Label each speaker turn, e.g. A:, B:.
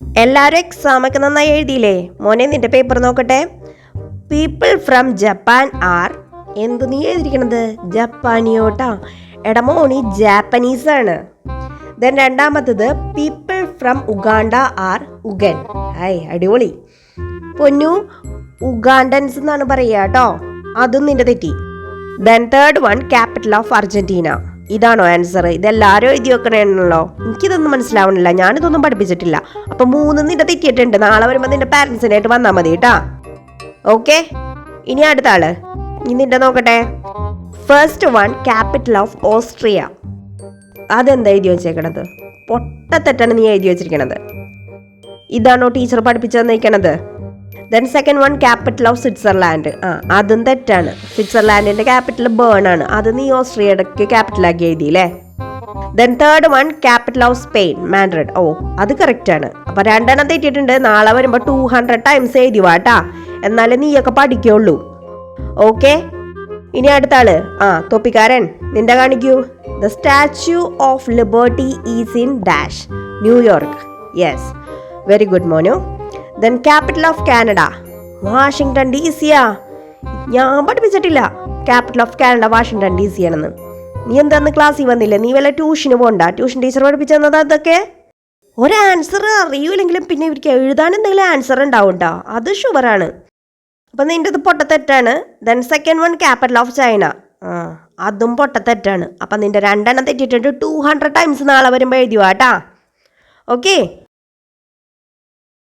A: എല്ലാവരും എക്സാമൊക്കെ നന്നായി എഴുതിയില്ലേ? മോനെ നിന്റെ പേപ്പർ നോക്കട്ടെ. പീപ്പിൾ ഫ്രം ജപ്പാൻ ആർ എന്ത് നീ എഴുതിയിരിക്കണത്? ജപ്പാനിയോട്ടാ. മോണി ജാപ്പനീസ് ആണ്. ദെൻ രണ്ടാമത്തത് പീപ്പിൾ ഫ്രം ഉഗാണ്ട ആർ ഉഗൻ ഹായ് അടിപൊളി. പൊന്നു ഉഗാണ്ടൻസ് എന്നാണ് പറയുക കേട്ടോ. അതും നിന്റെ തെറ്റി. Then third one capital of Argentina ഇതാണോ ആൻസർ ഇതെല്ലാവരും എഴുതി വെക്കണേണല്ലോ എനിക്കിതൊന്നും മനസ്സിലാവണില്ല. ഞാനിതൊന്നും പഠിപ്പിച്ചിട്ടില്ല. അപ്പൊ മൂന്ന് നിന്റെ തെറ്റിയിട്ടുണ്ട്. നാളെ വരുമ്പോൾ നിന്റെ പാരൻസിനായിട്ട് വന്നാൽ മതി കേട്ടാ ഓക്കെ ഇനി അടുത്ത ആൾ. ഇനി നിന്റെ നോക്കട്ടെ. First one capital of Austria അതെന്താ എഴുതി വെച്ചേക്കണത്? പൊട്ടത്തെറ്റാണ് നീ എഴുതി വെച്ചിരിക്കണത്. ഇതാണോ ടീച്ചർ പഠിപ്പിച്ചു തന്നിരിക്കണത് then second one capital of Switzerland ആ അതും തെറ്റാണ്. സ്വിറ്റ്സർലാൻഡിന്റെ ക്യാപിറ്റൽ ബേൺ ആണ്. അത് നീ ഓസ്ട്രിയയുടെ ക്യാപിറ്റലാക്കി എഴുതിയില്ലേ? Then third one capital of Spain Madrid ഓ അത് കറക്റ്റ് ആണ്. അപ്പൊ രണ്ടെണ്ണം തെറ്റിയിട്ടുണ്ട്. നാളെ വരുമ്പോൾ ടു ഹൺഡ്രഡ് ടൈംസ് എഴുതി വാട്ടാ എന്നാലേ നീയൊക്കെ പഠിക്കുള്ളൂ. ഓക്കെ ഇനി അടുത്ത ആൾ. ആ തൊപ്പിക്കാരൻ. നിന്റെ കാണിക്കൂ. The statue of liberty is in dash New York yes very good Monu. Then capital of Canada Washington D C ഞാൻ പഠിപ്പിച്ചിട്ടില്ല. Capital of Canada Washington D C ആണെന്ന്. നീ എന്താന്ന് ക്ലാസ്സിൽ വന്നില്ല? നീ വല്ല ട്യൂഷന് പോണ്ട? ട്യൂഷൻ ടീച്ചർ പഠിപ്പിച്ചതാ അതൊക്കെ? ഒരു ആൻസർ അറിയൂലെങ്കിലും പിന്നെ ഇവർക്ക് എഴുതാൻ എന്തെങ്കിലും ആൻസർ ഉണ്ടാവും അത് ഷുവറാണ് അപ്പം നിന്റെ ഇത് പൊട്ടത്തെറ്റാണ്. Then second one capital of China ആ അതും പൊട്ടത്തെറ്റാണ്. അപ്പം നിന്റെ രണ്ടെണ്ണം തെറ്റിട്ടുണ്ട് ടു ഹൺഡ്രഡ് ടൈംസ് നാളെ വരുമ്പോൾ എഴുതി വാട്ടാ ഓക്കെ